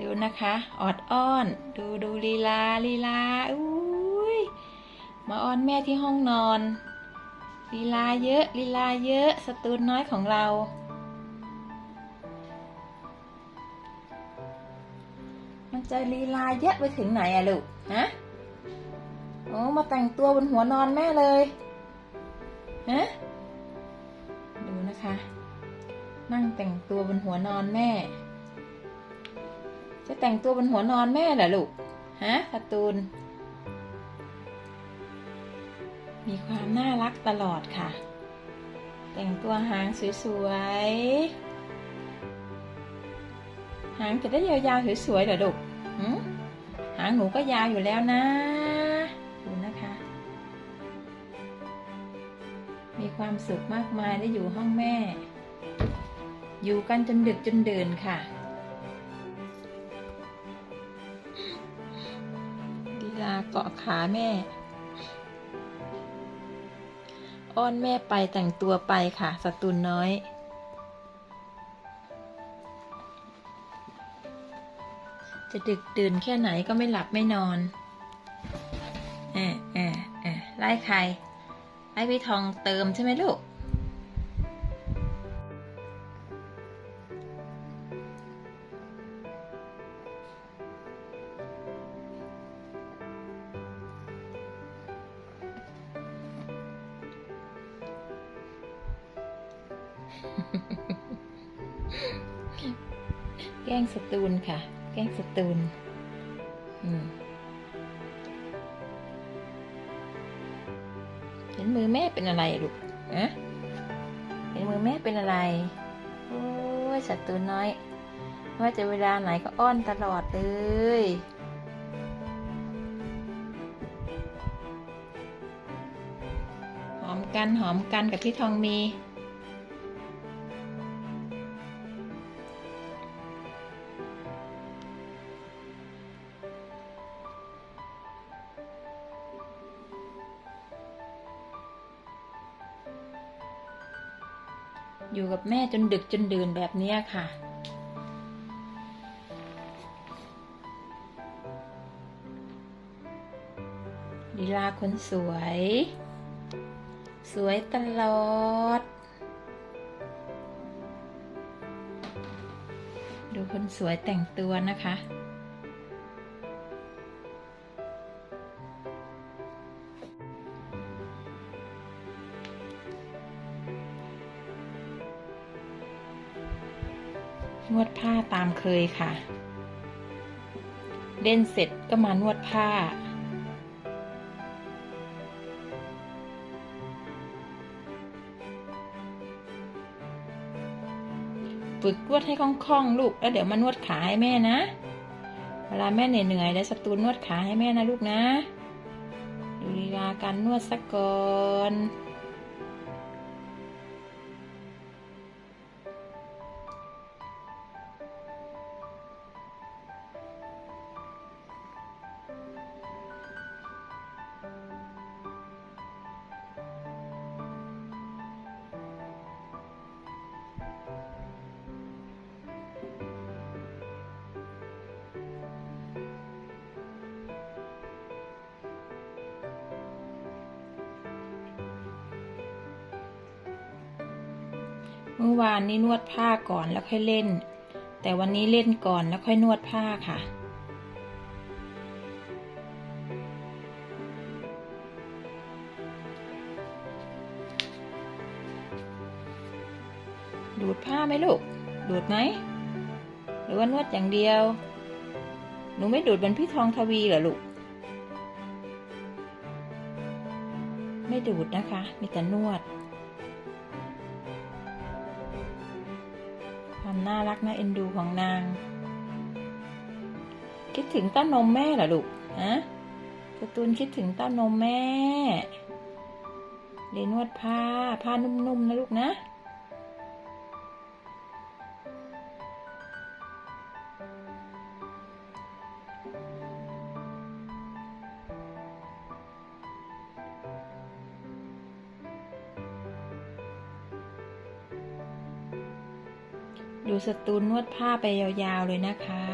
ดูนะคะออดอ้อน ดูดูลีลาลีลาอุ้ยมาอ้อนแม่ที่ห้องนอนลีลาเยอะลีลาเยอะสตูนน้อยของเรา มันจะลีลาเยอะไปถึงไหนอะลูกฮะโอ้มาแต่งตัวบนหัวนอนแม่เลยฮะดูนะคะ นั่งแต่งตัวบนหัวนอนแม่ จะแต่งตัวบนหัวนอนแม่เหรอลูก ฮะการ์ตูน มีความน่ารักตลอดค่ะ แต่งตัวหางสวยๆ หางจะได้ยาวๆสวยๆเหรอลูกหืมหางหนูก็ยาวอยู่แล้วนะ ดูนะคะ มีความสุขมากมายได้อยู่ห้องแม่ อยู่กันจนดึกจนเดินค่ะ ลีลาเกาะขาแม่ อ้อนแม่ไปแต่งตัวไปค่ะสตูนน้อย จะดึกดื่นแค่ไหนก็ไม่หลับไม่นอนเออเออเออไล่ใครไล่พี่ทองเติมใช่ไหมลูก แกล้งสตูนค่ะ แกล้งสตูน เห็นมือแม่เป็นอะไรลูกอะเห็นมือแม่เป็นอะไร โอ้ยสตูนน้อย ว่าจะเวลาไหนก็อ้อนตลอดเลยหอมกันหอมกันกับพี่ทองมี อยู่กับแม่จนดึกจนดื่นแบบนี้ค่ะ ลีลาคนสวย สวยตลอด ดูคนสวยแต่งตัวนะคะ นวดผ้าตามเคยค่ะ เล่นเสร็จก็มานวดผ้า ฝึกนวดให้คล่องๆลูก แล้วเดี๋ยวมานวดขาให้แม่นะ เวลาแม่เหนื่อยๆแล้วสตูนนวดขาให้แม่นะลูกนะดูลีลาการนวดสักก่อน เมื่อวานนี้นวดผ้าก่อนแล้วค่อยเล่น แต่วันนี้เล่นก่อนแล้วค่อยนวดผ้าค่ะ ดูดผ้าไหมลูก ดูดไหม หรือว่านวดอย่างเดียว หนูไม่ดูดเหมือนพี่ทองทวีเหรอลูก ไม่ดูดนะคะ มีแต่นวด มน่ารักน่าเอ็นดูของนาง คิดถึงเต้านมแม่เหรอลูกฮะการ์ตูนคิดถึงเต้านมแม่เรียนนวดผ้าผ้านุ่มๆนะลูกนะ ดูสตูนนวดผ้าไปยาวๆเลยนะคะ